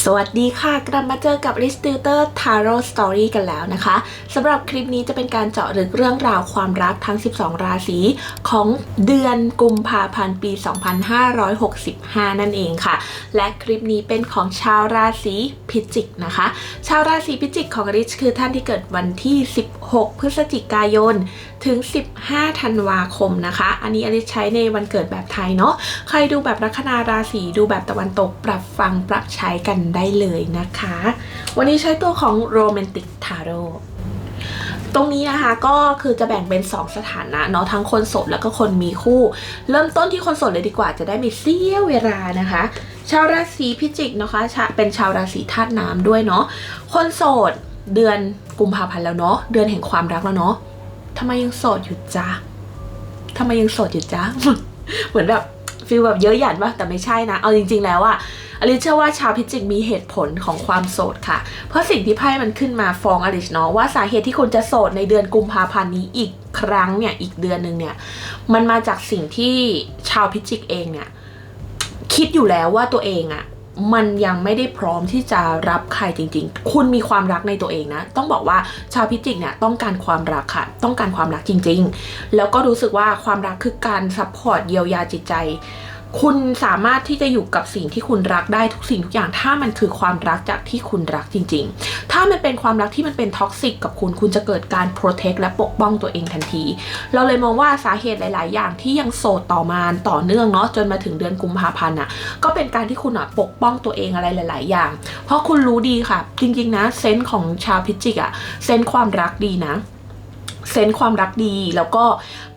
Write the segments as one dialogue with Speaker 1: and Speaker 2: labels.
Speaker 1: สวัสดีค่ะกลับมาเจอกับ l i s t i l t e r Tarot Story กันแล้วนะคะสำหรับคลิปนี้จะเป็นการเจาะลึกเรื่องราวความรักทั้ง 12 ราศีของเดือนกุมภาพันธ์ปี 2565 นั่นเองค่ะ และคลิปนี้เป็นของชาวราศีพิจิกนะคะ ชาวราศีพิจิกของริชคือท่านที่เกิดวันที่ 16 พฤศจิกายน ถึง 15 ธันวาคมนะคะ อันนี้อลิซใช้ในวันเกิดแบบไทยเนาะ ใครดูแบบลัคนาราศีดูแบบตะวันตกปรับฟังปรับใช้กันได้เลยนะคะ วันนี้ใช้ตัวของโรแมนติกทาโร่ตรงนี้นะคะก็คือจะแบ่งเป็น 2 สถานะเนาะทั้งคนโสดแล้วก็คนมีคู่ เริ่มต้นที่คนโสดเลยดีกว่าจะได้ไม่เสียเวลานะคะ ชาวราศีพิจิกนะคะเป็นชาวราศีธาตุน้ำด้วยเนาะคนโสดเดือนกุมภาพันธ์แล้วเนาะเดือนแห่งความรักแล้วเนาะ ทำไมยังโสดอยู่จ๊ะทำไมยังโสดอยู่จ๊ะเหมือนแบบฟีลแบบเยอะหยันปะแต่ไม่ใช่นะ เอาจริง ๆ แล้วอะอลิซเชื่อว่าชาวพิจิกมีเหตุผลของความโสดค่ะ เพราะสิ่งที่ไพ่มันขึ้นมาฟ้องอลิซเนาะว่าสาเหตุที่คุณจะโสดในเดือนกุมภาพันธ์นี้อีกครั้งเนี่ยอีกเดือนหนึ่งเนี่ย มันมาจากสิ่งที่ชาวพิจิกเองเนี่ยคิดอยู่แล้วว่าตัวเองอะ มันยังไม่ได้พร้อมที่จะรับใครจริง ๆ คุณมีความรักในตัวเองนะ ต้องบอกว่าชาวพิจิกเนี่ยต้องการความรักค่ะ ต้องการความรักจริง ๆ แล้วก็รู้สึกว่าความรักคือการซัพพอร์ตเยียวยาจิตใจ คุณสามารถที่จะอยู่กับสิ่งที่คุณรักได้ทุกสิ่งทุกอย่าง ถ้ามันคือความรักจากที่คุณรักจริง ๆ ถ้ามันเป็นความรักที่มันเป็นท็อกซิกกับคุณ คุณจะเกิดการโปรเทคและปกป้องตัวเองทันที เราเลยมองว่าสาเหตุหลาย ๆ อย่างที่ยังโสดต่อมาต่อเนื่องเนาะจนมาถึงเดือนกุมภาพันธ์อะก็เป็นการที่คุณอะปกป้องตัวเองอะไรหลาย ๆ อย่าง เพราะคุณรู้ดีค่ะ จริง ๆ นะเซนส์ของชาวพิจิกอะเซนส์ความรักดีนะเซนส์ความรักดีแล้วก็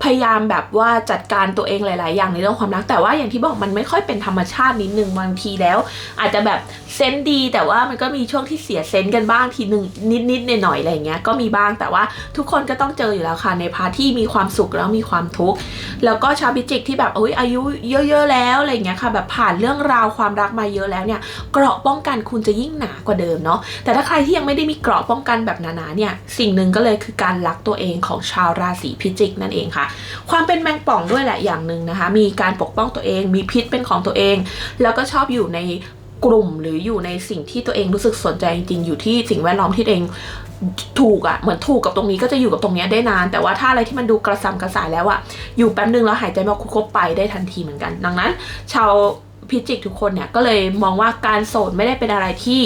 Speaker 1: พยายามแบบว่าจัดการตัวเองหลาย ๆ อย่างในเรื่องความรัก แต่ว่าอย่างที่บอกมันไม่ค่อยเป็นธรรมชาตินิดนึงบางทีแล้ว อาจจะแบบเซนดี แต่ว่ามันก็มีช่วงที่เสียเซนกันบ้างทีหนึ่งนิดๆหน่อยๆอะไรเงี้ยก็มีบ้างแต่ว่าทุกคนก็ต้องเจออยู่แล้วค่ะในพาร์ทที่มีความสุขแล้วมีความทุกข์แล้วก็ชาวพิจิกที่แบบโอ้ยอายุเยอะ ๆ แล้วอะไรเงี้ยค่ะ แบบผ่านเรื่องราวความรักมาเยอะแล้วเนี่ยเกราะป้องกันคุณจะยิ่งหนากว่าเดิมเนาะแต่ถ้าใครที่ยังไม่ได้มีเกราะป้องกันแบบหนาๆเนี่ยสิ่งหนึ่งก็เลยคือการรักตัวเองของชาวราศีพิจิกนั่นเองค่ะความเป็นแมงป่องด้วยแหละอย่างหนึ่งนะคะ มีการปกป้องตัวเอง มีพิษเป็นของตัวเอง แล้วก็ชอบอยู่ในกลุ่มหรืออยู่ในสิ่งที่ตัวเองรู้สึกสนใจจริงๆอยู่ที่สิ่งแวดล้อมที่ตัวเองถูกอะ่ะเหมือนถูกกับตรงนี้ก็จะอยู่กับตรงนี้ได้นาน แต่ว่าถ้าอะไรที่มันดูกระซำกระสายแล้วอะ่ะอยู่แป๊บนึงแล้วหายใจม่ออกคุบไปได้ทันทีเหมือนกัน ดังนั้น ชาวพิจิกทุกคนเนี่ยก็เลยมองว่าการโสดไม่ได้เป็นอะไรที่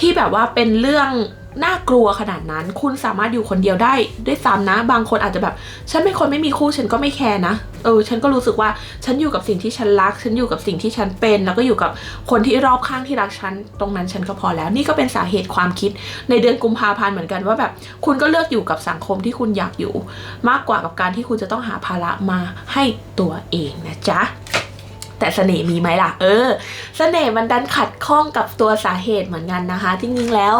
Speaker 1: ที่แบบว่าเป็นเรื่อง น่ากลัวขนาดนั้น คุณสามารถอยู่คนเดียวได้ด้วยซ้ำนะ บางคนอาจจะแบบ ฉันเป็นคนไม่มีคู่ฉันก็ไม่แคร์นะ เออ ฉันก็รู้สึกว่าฉันอยู่กับสิ่งที่ฉันรัก ฉันอยู่กับสิ่งที่ฉันเป็น แล้วก็อยู่กับคนที่รอบข้างที่รักฉัน ตรงนั้นฉันก็พอแล้ว นี่ก็เป็นสาเหตุความคิดในเดือนกุมภาพันธ์เหมือนกันว่าแบบ คุณก็เลือกอยู่กับสังคมที่คุณอยากอยู่ มากกว่ากับการที่คุณจะต้องหาภาระมาให้ตัวเองนะจ๊ะแต่เสน่ห์มีไหมล่ะ เออ เสน่ห์มันดันขัดข้องกับตัวสาเหตุเหมือนกันนะคะ จริงๆแล้ว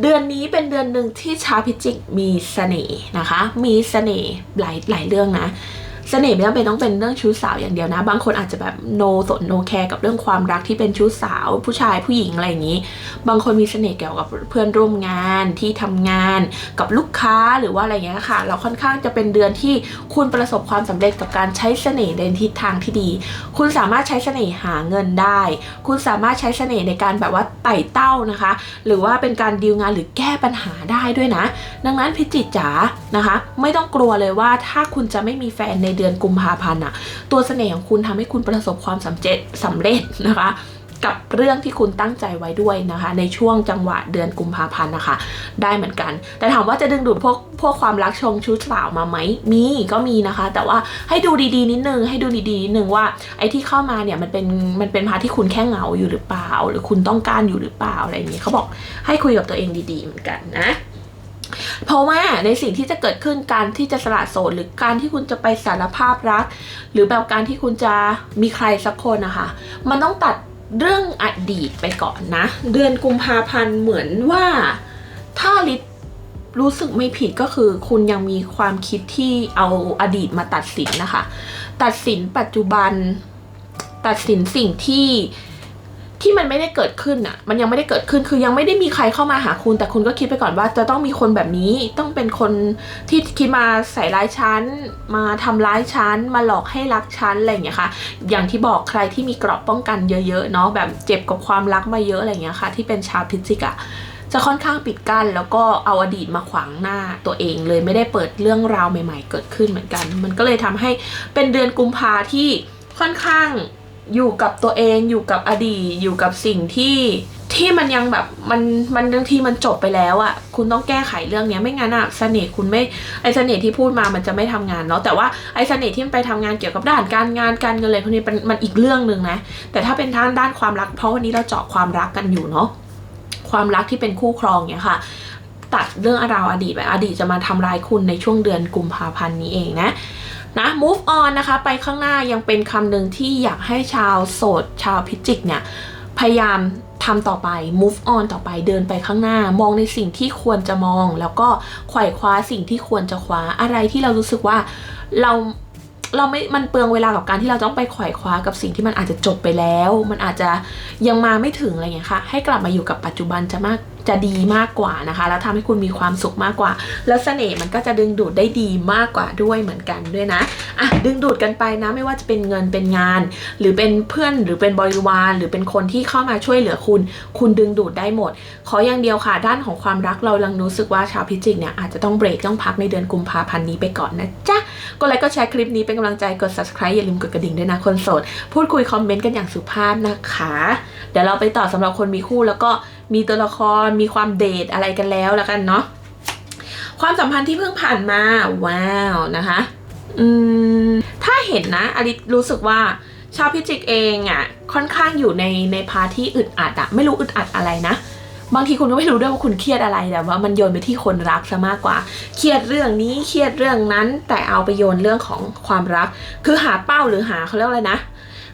Speaker 1: เดือนนี้เป็นเดือนหนึ่งที่ชาวพิจิกมีเสน่ห์นะคะ มีเสน่ห์หลายหลายเรื่องนะ เสน่ห์ไม่จำเป็นต้องเป็นเรื่องชู้สาวอย่างเดียวนะ บางคนอาจจะแบบโนสนโนแคร์กับเรื่องความรักที่เป็นชู้สาว ผู้ชายผู้หญิงอะไรอย่างนี้ บางคนมีเสน่ห์เกี่ยวกับเพื่อนร่วมงานที่ทำงานกับลูกค้าหรือว่าอะไรอย่างเงี้ยค่ะ เราค่อนข้างจะเป็นเดือนที่คุณประสบความสำเร็จกับการใช้เสน่ห์ในทิศทางที่ดี คุณสามารถใช้เสน่ห์หาเงินได้ คุณสามารถใช้เสน่ห์ในการแบบว่าไต่เต้านะคะ หรือว่าเป็นการดีลงานหรือแก้ปัญหาได้ด้วยนะ ดังนั้นพิจิตจ๋า นะคะ ไม่ต้องกลัวเลยว่าถ้าคุณจะไม่มีแฟนในเดือนกุมภาพันธ์อะตัวเสน่ห์ของคุณทำให้คุณประสบความสำเร็จสำเร็จนะคะกับเรื่องที่คุณตั้งใจไว้ด้วยนะคะ ในช่วงจังหวะเดือนกุมภาพันธ์นะคะ ได้เหมือนกัน แต่ถามว่าจะดึงดูดพวกพวกความรักชงชุดสาวมาไหมมีก็มีนะคะ แต่ว่าให้ดูดีๆนิดนึงให้ดูดีๆนิดนึงว่าไอ้ที่เข้ามาเนี่ยมันเป็นมันเป็นพาทที่คุณแค่เหงาอยู่หรือเปล่า หรือคุณต้องการอยู่หรือเปล่าอะไรอย่างนี้เขาบอกให้คุยกับตัวเองดีๆเหมือนกันนะ เพราะว่าในสิ่งที่จะเกิดขึ้นการที่จะสละโสดหรือการที่คุณจะไปสารภาพรัก หรือแบบการที่คุณจะมีใครสักคนนะคะ มันต้องตัดเรื่องอดีตไปก่อนนะ เดือนกุมภาพันธ์เหมือนว่าถ้าลิศรู้สึกไม่ผิดก็คือ คุณยังมีความคิดที่เอาอดีตมาตัดสินนะคะ ตัดสินปัจจุบัน ตัดสินสิ่งที่ ที่มันไม่ได้เกิดขึ้นอะ มันยังไม่ได้เกิดขึ้น คือยังไม่ได้มีใครเข้ามาหาคุณ แต่คุณก็คิดไปก่อนว่าจะต้องมีคนแบบนี้ ต้องเป็นคนที่คิดมาใส่ร้ายฉัน มาทำร้ายฉัน มาหลอกให้รักฉันอะไรอย่างเงี้ยค่ะ อย่างที่บอกใครที่มีเกราะป้องกันเยอะๆเนาะ แบบเจ็บกับความรักมาเยอะอะไรอย่างเงี้ยค่ะ ที่เป็นชาวพิจิกอะจะค่อนข้างปิดกั้นแล้วก็เอาอดีตมาขวางหน้าตัวเองเลยไม่ได้เปิดเรื่องราวใหม่ ๆ เกิดขึ้นเหมือนกัน มันก็เลยทำให้เป็นเดือนกุมภาที่ค่อนข้าง อยู่กับตัวเองอยู่กับอดีตอยู่กับสิ่งที่ที่มันยังแบบมันมันบางทีมันจบไปแล้วอะ่ะ คุณต้องแก้ไขเรื่องเนี้ยไม่งั้นอะเสน่ห์คุณไม่ไอเสน่ห์ที่พูดมามันจะไม่ทำงานเนาะแต่ว่าไอเสน่ห์ที่มันไปทำงานเกี่ยวกับด้านการงานการเงินอะไรพวกนี้เป็นมันอีกเรื่องหนึ่งนะแต่ถ้าเป็นทางด้านความรักเพราะวันนี้เราเจาะความรักกันอยู่เนาะความรักที่เป็นคู่ครองเนี่ยค่ะ ตัดเรื่องราวอดีตไปอดีตจะมาทำร้ายคุณในช่วงเดือนกุมภาพันธ์นี้เองนะ นะ move on นะคะ ไปข้างหน้ายังเป็นคำหนึ่งที่อยากให้ชาวโสด ชาวพิจิกเนี่ย พยายามทำต่อไป move on ต่อไปเดินไปข้างหน้า มองในสิ่งที่ควรจะมอง แล้วก็ไขว่คว้าสิ่งที่ควรจะคว้าอะไรที่เรารู้สึกว่าเรา เราไม่ มันเปลืองเวลากับการที่เราต้องไปขว่คว้ากับสิ่งที่มันอาจจะจบไปแล้ว มันอาจจะยังมาไม่ถึงอะไรเงี้ยค่ะ ให้กลับมาอยู่กับปัจจุบันจะมาก จะดีมากกว่านะคะ แล้วทำให้คุณมีความสุขมากกว่า แล้วเสน่ห์มันก็จะดึงดูดได้ดีมากกว่าด้วยเหมือนกันด้วยนะ อะดึงดูดกันไปนะไม่ว่าจะเป็นเงินเป็นงาน หรือเป็นเพื่อนหรือเป็นบริวาร หรือเป็นคนที่เข้ามาช่วยเหลือคุณ คุณดึงดูดได้หมด ขออย่างเดียวค่ะ ด้านของความรักเราลังรู้สึกว่าชาวพิจิกเนี่ยอาจจะต้องเบรกต้องพักในเดือนกุมภาพันธ์นี้ไปก่อนนะจ๊ะกดไลค์ก็แชร์คลิปนี้เป็นกำลังใจกด subscribe อย่าลืมกดกระดิ่งด้วยนะคนโสดพูดคุยคอมเมนต์กันอย่างสุภาพนะคะ เดี๋ยวเราไปต่อสำหรับคนมีคู่แล้วก็มีตัวละครมีความเดทอะไรกันแล้วแล้วกันเนาะความสัมพันธ์ที่เพิ่งผ่านมา ว้าวนะคะ อืมถ้าเห็นนะอลิรู้สึกว่าชาวพิจิกเองอะ่ะค่อนข้างอยู่ในในพาร์ทที่อึดอัดอะไม่รู้อึดอัดอะไรนะ บางทีคุณก็ไม่รู้ด้วยว่าคุณเครียดอะไรแต่ว่ามันโยนไปที่คนรักซะมากกว่า เครียดเรื่องนี้เครียดเรื่องนั้น แต่เอาไปโยนเรื่องของความรัก คือหาเป้าหรือหาเขาเรียกอะไรนะ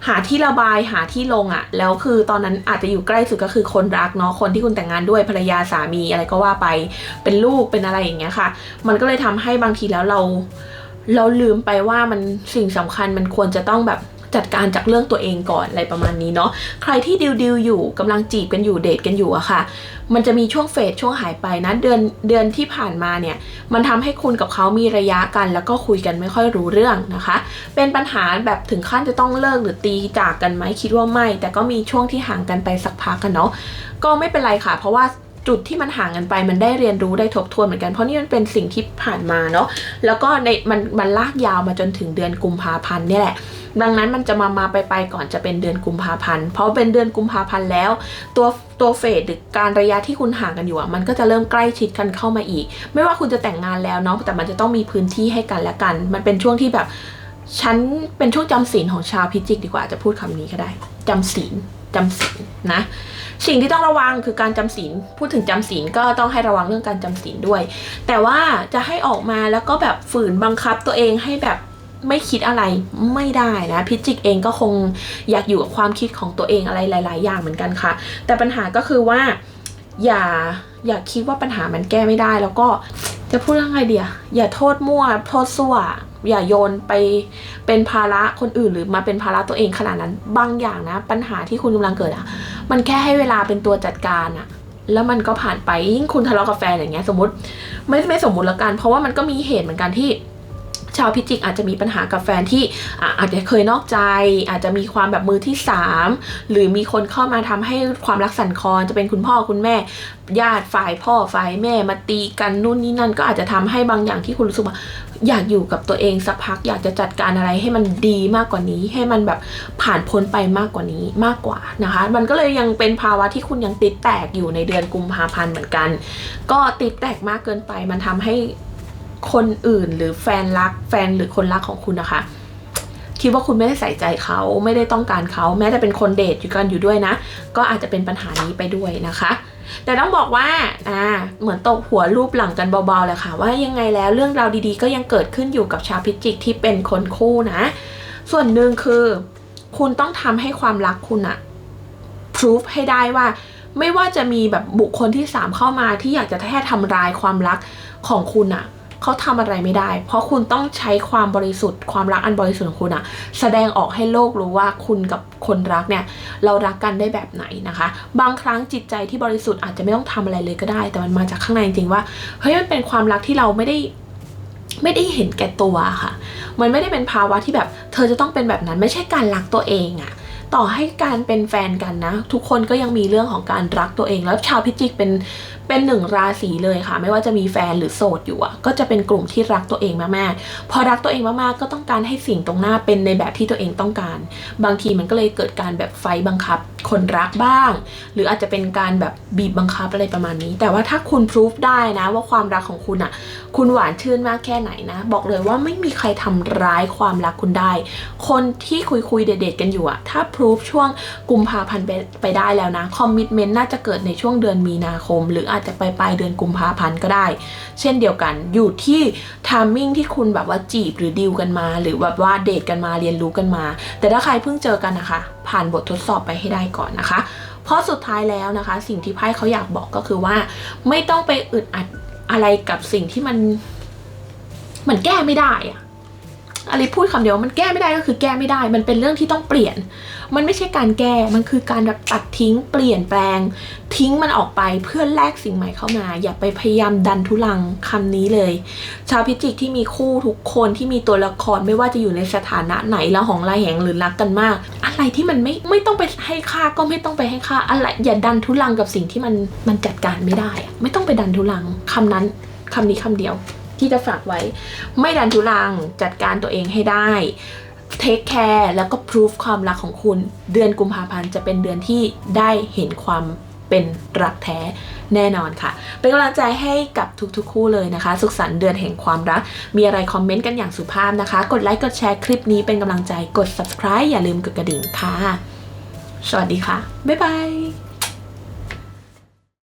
Speaker 1: หาที่ระบายหาที่ลงอะ่ะ แล้วคือตอนนั้นอาจจะอยู่ใกล้สุดก็คือคนรักเนาะคนที่คุณแต่งงานด้วยภรรยาสามีอะไรก็ว่าไปเป็นลูกเป็นอะไรอย่างเงี้ยค่ะ มันก็เลยทำให้บางทีแล้วเรา เราลืมไปว่ามันสิ่งสำคัญมันควรจะต้องแบบจัดการจากเรื่องตัวเองก่อนอะไรประมาณนี้เนาะใครที่ดิวดิวอยู่กำลังจีบกันอยู่เดทกันอยู่อะค่ะ มันจะมีช่วงเฟดช่วงหายไปนะเดือนเดือนที่ผ่านมาเนี่ยมันทำให้คุณกับเขามีระยะกัน แล้วก็คุยกันไม่ค่อยรู้เรื่องนะคะ เป็นปัญหาแบบถึงขั้นจะต้องเลิกหรือตีจากกันไหมคิดว่าไม่ แต่ก็มีช่วงที่ห่างกันไปสักพักกันเนาะก็ไม่เป็นไรค่ะ เพราะว่า จุดที่มันห่างกันไปมันได้เรียนรู้ได้ทบทวนเหมือนกันเพราะนี่มันเป็นสิ่งที่ผ่านมาเนาะแล้วก็ในมันมันลากยาวมาจนถึงเดือนกุมภาพันธ์นี่แหละ ดังนั้นมันจะมามาไปไปก่อนจะเป็นเดือนกุมภาพันธ์เพราะเป็นเดือนกุมภาพันธ์แล้ว ตัวตัวเฟสหรือการระยะที่คุณห่างกันอยู่อะมันก็จะเริ่มใกล้ชิดกันเข้ามาอีก ไม่ว่าคุณจะแต่งงานแล้วเนาะแต่มันจะต้องมีพื้นที่ให้กันและกัน มันเป็นช่วงที่แบบฉันเป็นช่วงจำศีลของชาวพิจิกดีกว่าจะพูดคำนี้ก็ได้จำศีลจำศีลนะ สิ่งที่ต้องระวังคือการจำศีล พูดถึงจำศีลก็ต้องให้ระวังเรื่องการจำศีลด้วย แต่ว่าจะให้ออกมาแล้วก็แบบฝืนบังคับตัวเองให้แบบไม่คิดอะไรไม่ได้นะพิจิกเองก็คงอยากอยู่กับความคิดของตัวเองอะไรหลาย ๆ อย่างเหมือนกันค่ะ แต่ปัญหาก็คือว่าอย่าอย่าคิดว่าปัญหามันแก้ไม่ได้ แล้วก็จะพูดยังไงเดียอย่าโทษมั่วโทษซั่ว อย่าโยนไปเป็นภาระคนอื่นหรือมาเป็นภาระตัวเองขนาดนั้น บางอย่างนะ ปัญหาที่คุณกำลังเกิดอะมันแค่ให้เวลาเป็นตัวจัดการอะแล้วมันก็ผ่านไปยิ่งคุณทะเลาะกับแฟนอย่างเงี้ยสมมติไม่ไม่สมมติละกัน เพราะว่ามันก็มีเหตุเหมือนกันที่ ชาวพิจิกอาจจะมีปัญหากับแฟนที่อาจจะเคยนอกใจ อาจจะมีความแบบมือที่สามหรือมีคนเข้ามาทำให้ความรักสั่นคลอนจะเป็นคุณพ่อคุณแม่ ญาติฝ่ายพ่อฝ่ายแม่มาตีกันนู่นนี่นั่น ก็อาจจะทำให้บางอย่างที่คุณรู้สึกว่าอยากอยู่กับตัวเองสักพักอยากจะจัดการอะไรให้มันดีมากกว่านี้ ให้มันแบบผ่านพ้นไปมากกว่านี้มากกว่านะคะ มันก็เลยยังเป็นภาวะที่คุณยังติดแตกอยู่ในเดือนกุมภาพันธ์เหมือนกัน ก็ติดแตกมากเกินไปมันทำให้ คนอื่นหรือแฟนรักแฟนหรือคนรักของคุณนะคะ คิดว่าคุณไม่ได้ใส่ใจเขาไม่ได้ต้องการเขาแม้แต่เป็นคนเดทอยู่กันอยู่ด้วยนะ ก็อาจจะเป็นปัญหานี้ไปด้วยนะคะ แต่ต้องบอกว่าอ่าเหมือนตบหัวรูปหลังกันเบาๆเลยค่ะ ว่ายังไงแล้วเรื่องราวดีๆ ก็ยังเกิดขึ้นอยู่กับชาวพิจิกที่เป็นคนคู่นะ ส่วนหนึ่งคือ คุณต้องทำให้ความรักคุณอะพิสูจให้ได้ว่าไม่ว่าจะมีแบบบุคคลที่สามเข้ามาที่อยากจะแค่ทำลายความรักของคุณอะ เขาทำอะไรไม่ได้ เพราะคุณต้องใช้ความบริสุทธิ์ ความรักอันบริสุทธิ์ของคุณอะแสดงออกให้โลกรู้ว่าคุณกับคนรักเนี่ยเรารักกันได้แบบไหนนะคะ บางครั้งจิตใจที่บริสุทธิ์อาจจะไม่ต้องทำอะไรเลยก็ได้ แต่มันมาจากข้างในจริงๆว่าเฮ้ยมันเป็นความรักที่เราไม่ได้ไม่ได้เห็นแก่ตัวค่ะ มันไม่ได้เป็นภาวะที่แบบ เธอจะต้องเป็นแบบนั้นไม่ใช่การรักตัวเองอะต่อให้การเป็นแฟนกันนะ ทุกคนก็ยังมีเรื่องของการรักตัวเอง แล้วชาวพิจิกเป็น เป็นหนึ่งราศีเลยค่ะ ไม่ว่าจะมีแฟนหรือโสดอยู่อะก็จะเป็นกลุ่มที่รักตัวเองมากๆ พอรักตัวเองมากๆ ก็ต้องการให้สิ่งตรงหน้าเป็นในแบบที่ตัวเองต้องการ บางทีมันก็เลยเกิดการแบบไฟบังคับ คนรักบ้าง หรืออาจจะเป็นการแบบบีบบังคับอะไรประมาณนี้ แต่ว่าถ้าคุณพิสูจได้นะว่าความรักของคุณอะคุณหวานชื่นมากแค่ไหนนะ บอกเลยว่าไม่มีใครทำร้ายความรักคุณได้ คนที่คุยคุยเด็ดๆกันอยู่อะถ้าพิสูจช่วงกุมภาพันธ์ไปได้แล้วนะคอมมิชเมนต์น่าจะเกิดในช่วงเดือนมีนาคม หรืออาจจะไปปลายเดือนกุมภาพันธ์ก็ได้ เช่นเดียวกันอยู่ที่ทามมิ่งที่คุณแบบว่าจีบหรือดีลกันมา หรือแบบว่าเดทกันมาเรียนรู้กันมา แต่ถ้าใครเพิ่งเจอกันนะคะ ผ่านบททดสอบไปให้ได้ก่อนนะคะ เพราะสุดท้ายแล้วนะคะ สิ่งที่ไพ่เขาอยากบอกก็คือว่า ไม่ต้องไปอึดอัดอะไรกับสิ่งที่มันมันแก้ไม่ได้อะอะไรพูดคำเดียวมันแก้ไม่ได้ก็คือแก้ไม่ได้ มันเป็นเรื่องที่ต้องเปลี่ยน มันไม่ใช่การแก้ มันคือการแบบตัดทิ้งเปลี่ยนแปลง ทิ้งมันออกไปเพื่อแลกสิ่งใหม่เข้ามา อย่าไปพยายามดันทุลังคำนี้เลย ชาวพิจิกที่มีคู่ทุกคนที่มีตัวละครไม่ว่าจะอยู่ในสถานะไหนละหองละแหงหรือรักกันมาก อะไรที่มันไม่ไม่ต้องไปให้ค่าก็ไม่ต้องไปให้ค่าอะไรอย่าดันทุลังกับสิ่งที่มันมันจัดการไม่ได้ไม่ต้องไปดันทุลังคำนั้นคำนี้คำเดียวที่จะฝากไว้ ไม่ดันทุลังจัดการตัวเองให้ได้ เทคแคร์แล้วก็พิสูจความรักของคุณ เดือนกุมภาพันธ์จะเป็นเดือนที่ได้เห็นความเป็นรักแท้แน่นอนค่ะ เป็นกำลังใจให้กับทุกๆ คู่เลยนะคะ สุขสันต์เดือนแห่งความรัก มีอะไรคอมเมนต์กันอย่างสุภาพนะคะ กดไลค์กดแชร์คลิปนี้เป็นกำลังใจกด subscribe อย่าลืมกดกระดิ่งค่ะ สวัสดีค่ะ บ๊ายบาย